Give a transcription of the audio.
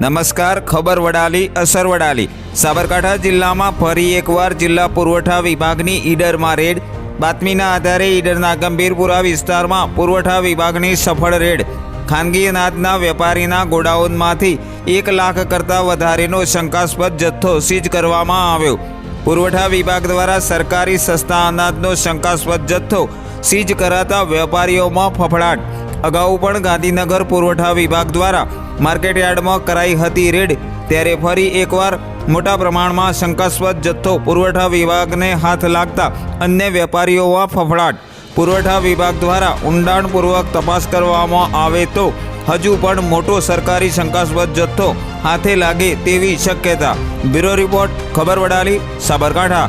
નમસ્કાર, ખબર વડાલી, અસર વડાલી. સાબરકાંઠા જિલ્લામાં ફરી એકવાર જિલ્લા પુરવઠા વિભાગની ઈડરમાં રેડ. બાતમીના આધારે ઈડરના ગંભીરપુરા વિસ્તારમાં પુરવઠા વિભાગની સફળ રેડ. ખાનગી અનાજના વેપારીના ગોડાઉનમાંથી એક લાખ કરતાં વધારેનો શંકાસ્પદ જથ્થો સીઝ કરવામાં આવ્યો. પુરવઠા વિભાગ દ્વારા સરકારી સસ્તા અનાજનો શંકાસ્પદ જથ્થો સીઝ કરાતા વેપારીઓમાં ફફડાટ. અગાઉ પણ ગાંધીનગર પુરવઠા વિભાગ દ્વારા માર્કેટયાર્ડમાં કરાઈ હતી રેડ, ત્યારે ફરી એકવાર મોટા પ્રમાણમાં શંકાસ્પદ જથ્થો પુરવઠા વિભાગને હાથ લાગતા અન્ય વેપારીઓમાં ફફડાટ. પુરવઠા વિભાગ દ્વારા ઊંડાણપૂર્વક તપાસ કરવામાં આવે તો હજુ પણ મોટો સરકારી શંકાસ્પદ જથ્થો હાથે લાગે તેવી શક્યતા. બ્યુરો રિપોર્ટ, ખબર વડાલી, સાબરકાંઠા.